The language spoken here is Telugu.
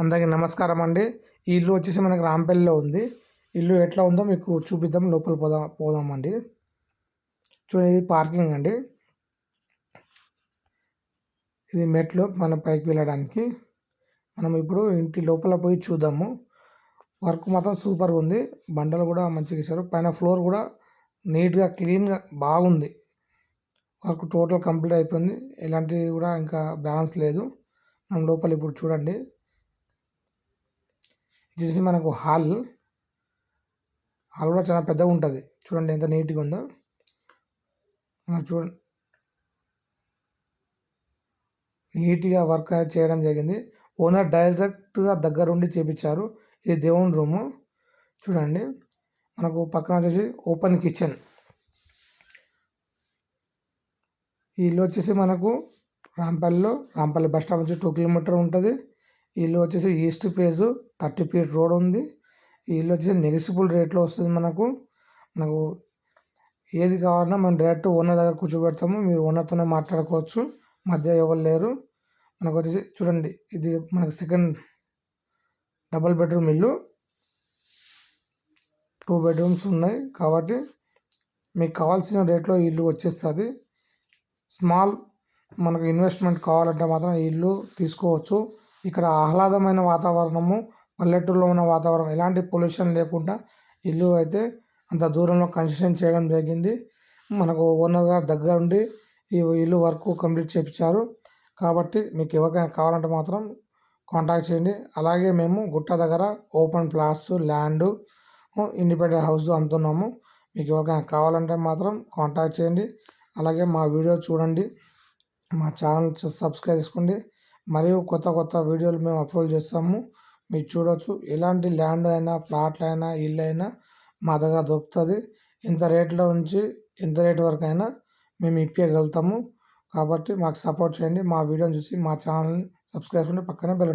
అందరికీ నమస్కారం అండి. ఈ ఇల్లు వచ్చేసి మనకి రాంపల్లిలో ఉంది. ఇల్లు ఎట్లా ఉందో మీకు చూపిద్దాం. లోపల పోదాం పోదాం అండి. చూడండి ఇది పార్కింగ్ అండి. ఇది మెట్లు మనం పైకి వెళ్ళడానికి. మనం ఇప్పుడు ఇంటి లోపల పోయి చూద్దాము. వర్క్ మాత్రం సూపర్ ఉంది. బండలు కూడా మంచిగా ఇస్తారు పైన ఫ్లోర్ కూడా నీట్గా క్లీన్గా బాగుంది. వర్క్ టోటల్ కంప్లీట్ అయిపోయింది. ఎలాంటివి కూడా ఇంకా బ్యాలెన్స్ లేదు. మనం లోపల ఇప్పుడు చూడండి. ఇది మనకు హాల్ హాల్ కూడా చాలా పెద్దగా ఉంటుంది. చూడండి ఎంత నీట్గా ఉందో. చూడండి నీట్గా వర్క్ అనేది చేయడం జరిగింది. ఓనర్ డైరెక్ట్గా దగ్గరుండి చేపించారు. ఇది దేవుని రూము. చూడండి. మనకు పక్కన వచ్చేసి ఓపెన్ కిచెన్. ఈ ఇల్లు వచ్చేసి మనకు రాంపల్లిలో రాంపల్లి బస్ స్టాప్ నుంచి టూ కిలోమీటర్ ఉంటుంది. వీళ్ళు వచ్చేసి east phase thirty feet road ఉంది. వీళ్ళు వచ్చేసి నెగిసిబుల్ రేట్లో వస్తుంది మనకు. మనకు ఏది కావాలన్నా మనం డైరెక్ట్ ఓనర్ దగ్గర కూర్చోబెడతాము. మీరు ఓనర్తోనే మాట్లాడుకోవచ్చు. మధ్య ఎవరు లేరు. మనకు వచ్చేసి చూడండి ఇది మనకు సెకండ్ డబల్ బెడ్రూమ్ ఇల్లు. టూ బెడ్రూమ్స్ ఉన్నాయి కాబట్టి మీకు కావాల్సిన రేట్లో ఇల్లు వచ్చేస్తుంది. స్మాల్ మనకు ఇన్వెస్ట్మెంట్ కావాలంటే మాత్రం ఈ ఇల్లు తీసుకోవచ్చు. ఇక్కడ ఆహ్లాదమైన వాతావరణము పల్లెటూరులో ఉన్న వాతావరణం ఎలాంటి పొల్యూషన్ లేకుండా ఇల్లు అయితే అంత దూరంలో కన్స్ట్రక్షన్ చేయడం జరిగింది. మనకు ఓనర్ గారు దగ్గర ఉండి ఈ ఇల్లు వర్క్ కంప్లీట్ చేయించారు కాబట్టి మీకు ఎవరికైనా కావాలంటే మాత్రం కాంటాక్ట్ చేయండి. అలాగే మేము గుట్ట దగ్గర open plots land independent house అమ్ముతున్నాము. మీకు ఎవరికైనా కావాలంటే మాత్రం కాంటాక్ట్ చేయండి. అలాగే మా వీడియో చూడండి. మా ఛానల్ సబ్స్క్రైబ్ చేసుకోండి. మరియు కొత్త కొత్త వీడియోలు మేము అప్లోడ్ చేస్తాము. మీరు చూడవచ్చు ఎలాంటి ల్యాండ్ అయినా ప్లాట్లు అయినా ఇల్లు అయినా మా దగ్గర దొరుకుతుంది. ఇంత రేట్లో ఉంచి ఎంత రేట్ వరకు అయినా మేము ఇప్పించగలుగుతాము కాబట్టి మాకు సపోర్ట్ చేయండి. మా వీడియోని చూసి మా ఛానల్ని సబ్స్క్రైబ్ చేసుకుంటే పక్కనే బెల్